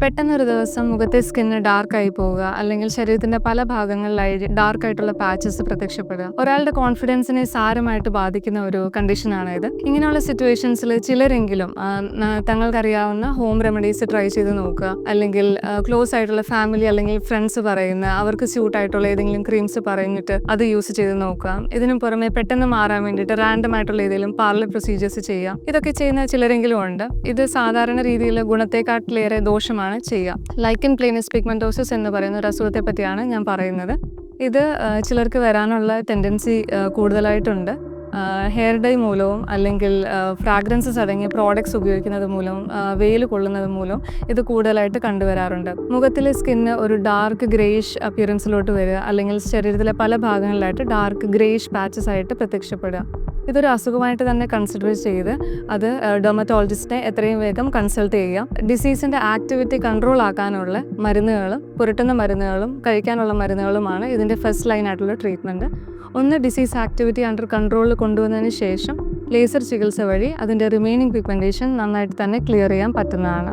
പെട്ടെന്നൊരു ദിവസം മുഖത്തെ സ്കിന്ന് ഡാർക്ക് ആയി പോവുക അല്ലെങ്കിൽ ശരീരത്തിന്റെ പല ഭാഗങ്ങളിലായി ഡാർക്ക് ആയിട്ടുള്ള പാച്ചസ് പ്രത്യക്ഷപ്പെടുക. ഒരാളുടെ കോൺഫിഡൻസിനെ സാരമായിട്ട് ബാധിക്കുന്ന ഒരു കണ്ടീഷനാണ് ഇത്. ഇങ്ങനെയുള്ള സിറ്റുവേഷൻസിൽ ചിലരെങ്കിലും തങ്ങൾക്കറിയാവുന്ന ഹോം റെമഡീസ് ട്രൈ ചെയ്ത് നോക്കുക. അല്ലെങ്കിൽ ക്ലോസ് ആയിട്ടുള്ള ഫാമിലി അല്ലെങ്കിൽ ഫ്രണ്ട്സ് പറയുന്ന അവർക്ക് സ്യൂട്ട് ആയിട്ടുള്ള ഏതെങ്കിലും ക്രീംസ് പറഞ്ഞിട്ട് അത് യൂസ് ചെയ്ത് നോക്കുക. ഇതിനു പുറമെ പെട്ടെന്ന് മാറാൻ വേണ്ടിയിട്ട് റാൻഡം ആയിട്ടുള്ള ഏതെങ്കിലും പാർലർ പ്രൊസീജിയേഴ്സ് ചെയ്യാം ഇതൊക്കെ ചെയ്യുന്ന ചിലരെങ്കിലും ഉണ്ട്. ഇത് സാധാരണ രീതിയിൽ ഗുണത്തെക്കാട്ടിലേറെ ദോഷമാണ്. ചെയ്യുക. ലൈക്കൻ പ്ലേനസ് പിഗ്മെന്റോസിസ് എന്ന് പറയുന്ന ഒരു അസുഖത്തെ പറ്റിയാണ് ഞാൻ പറയുന്നത്. ഇത് ചിലർക്ക് വരാനുള്ള ടെൻഡൻസി കൂടുതലായിട്ടുണ്ട്. ഹെയർ ഡൈ മൂലവും അല്ലെങ്കിൽ ഫ്രാഗ്രൻസസ് അടങ്ങിയ പ്രോഡക്ട്സ് ഉപയോഗിക്കുന്നത് മൂലവും വെയിൽ കൊള്ളുന്നത് മൂലവും ഇത് കൂടുതലായിട്ട് കണ്ടുവരാറുണ്ട്. മുഖത്തിലെ സ്കിന്ന് ഒരു ഡാർക്ക് ഗ്രേഷ് അപ്പിയറൻസിലോട്ട് വരിക അല്ലെങ്കിൽ ശരീരത്തിലെ പല ഭാഗങ്ങളിലായിട്ട് ഡാർക്ക് ഗ്രേഷ് പാച്ചസ് ആയിട്ട് പ്രത്യക്ഷപ്പെടുക. ഇതൊരു അസുഖമായിട്ട് തന്നെ കൺസിഡർ ചെയ്ത് അത് ഡെർമറ്റോളജിസ്റ്റിനെ എത്രയും വേഗം കൺസൾട്ട് ചെയ്യുക ഡിസീസിന്റെ ആക്ടിവിറ്റി കൺട്രോൾ ആക്കാനുള്ള മരുന്നുകളും പുരട്ടുന്ന മരുന്നുകളും കഴിക്കാനുള്ള മരുന്നുകളുമാണ് ഇതിന്റെ ഫസ്റ്റ് ലൈൻ ആയിട്ടുള്ള ട്രീറ്റ്മെന്റ് ഒന്ന് ഡിസീസ് ആക്ടിവിറ്റി അണ്ടർ കൺട്രോളിൽ കൊണ്ടുവന്നതിന് ശേഷം ലേസർ ചികിത്സ വഴി അതിന്റെ റിമൈനിങ് പിഗ്മെന്റേഷൻ നന്നായിട്ട് തന്നെ ക്ലിയർ ചെയ്യാൻ പറ്റുന്നതാണ്.